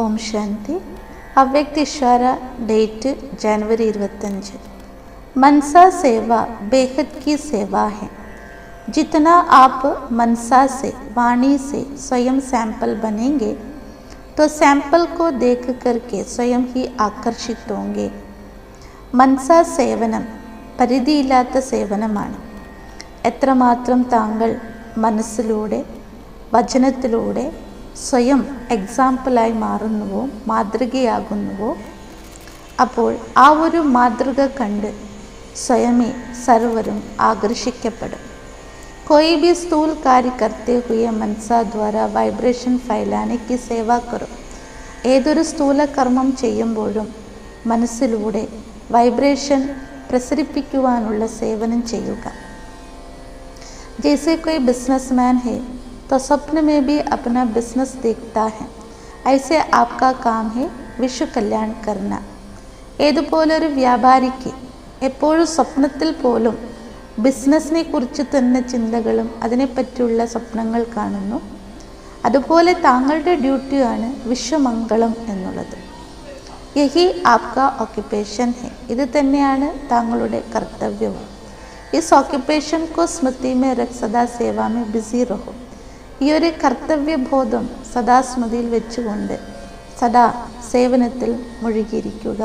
ओम शांति अव्यक्त इशारा डेट जनवरी ഇരുപത്തഞ്ച് मनसा सेवा बेहद की सेवा है जितना आप मनसा से वाणी से स्वयं सैंपल बनेंगे तो सैंपल को देख करके स्वयं ही आकर्षित होंगे മനസ സേവനം പരിധിയില്ലാത്ത സേവനമാണ് എത്രമാത്രം താങ്കൾ മനസ്സിലൂടെ വചനത്തിലൂടെ സ്വയം എക്സാമ്പിളായി മാറുന്നുവോ മാതൃകയാകുന്നുവോ അപ്പോൾ ആ ഒരു മാതൃക കണ്ട് സ്വയമേ സർവരും ആകർഷിക്കപ്പെടും कोई भी स्थूल कार्य करते हुए मनसा द्वारा വൈബ്രേഷൻ ഫൈലാനെ की സേവ കറും ഏതൊരു സ്ഥൂല കർമ്മം ചെയ്യുമ്പോഴും മനസ്സിലൂടെ വൈബ്രേഷൻ പ്രസരിപ്പിക്കുവാനുള്ള സേവനം ചെയ്യുക जैसे कोई बिजनेसमैन है तो स्वप्न में भी अपना बिजनेस देखता है ऐसे आपका काम है വിശ്വ കല്യാൺ കർണ ഏതുപോലൊരു വ്യാപാരിക്ക് എപ്പോഴും സ്വപ്നത്തിൽ പോലും ബിസിനസ്സിനെ കുറിച്ച് തന്നെ ചിന്തകളും അതിനെപ്പറ്റിയുള്ള സ്വപ്നങ്ങൾ കാണുന്നു അതുപോലെ താങ്കളുടെ ഡ്യൂട്ടിയാണ് വിശ്വമംഗളം എന്നുള്ളത് യഹി ആപ്ക ഓക്യുപ്പേഷൻ ഹെ ഇത് തന്നെയാണ് താങ്കളുടെ കർത്തവ്യവും ഇസ് ഓക്യുപ്പേഷൻ കോ സ്മൃതി മേ രഖ് സദാ സേവാ മേ ബിസി റഹോ ഈ ഒരു കർത്തവ്യബോധം സദാ സ്മൃതിയിൽ വെച്ചുകൊണ്ട് സദാ സേവനത്തിൽ മുഴുകിയിരിക്കുക.